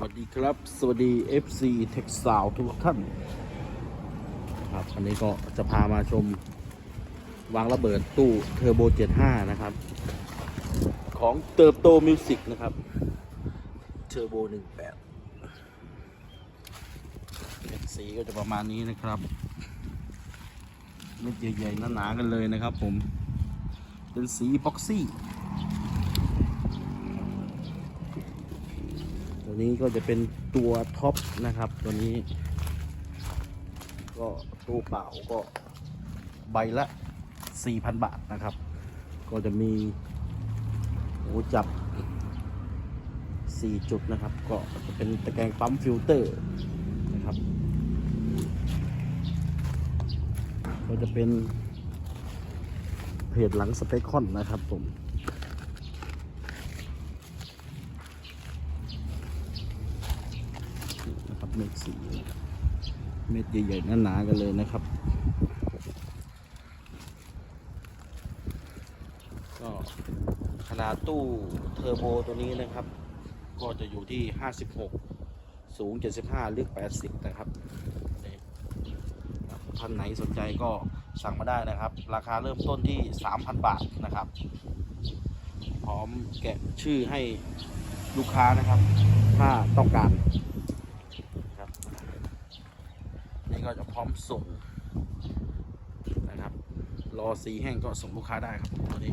วัสดีครับ สวัสดี FC t e x t i l e ทุกท่านครับวันนี้ก็จะพามาชม วางระเบิดตู้เทอร์โบ 75 นะครับ ของเติบโตมิวสิกนะครับเทอร์โบ 18เม็ดสีก็จะประมาณนี้นะครับ เม็ดใหญ่ๆหนาๆกันเลยนะครับผม เป็นสีบ็อกซี่ ตัวนี้ก็จะเป็นตัวท็อปนะครับ ตัวนี้ ก็ตู้เปล่าก็ใบละ 4,000 บาทนะครับ ก็จะมีหูจับ 4 จุดนะครับ ก็จะเป็นตะแกรงปั๊มฟิลเตอร์นะครับ ก็จะเป็นเพจหลังสเปคคอนนะครับผม นะครับ เม็ดสี เม็ดใหญ่ๆหนาๆกันเลยนะครับ ก็ขนาดตู้เทอร์โบตัวนี้นะครับ ก็จะอยู่ที่ 56 สูง 75 ลึก 80 นะครับท่านไหนสนใจก็สั่งมาได้นะครับ ราคาเริ่มต้นที่ 3,000 บาทนะครับ พร้อมแกะชื่อให้ลูกค้านะครับ ถ้าต้องการ ครับนี่ ก็จะพร้อมส่งนะครับ รอสีแห้งก็ส่งลูกค้าได้ครับตัวนี้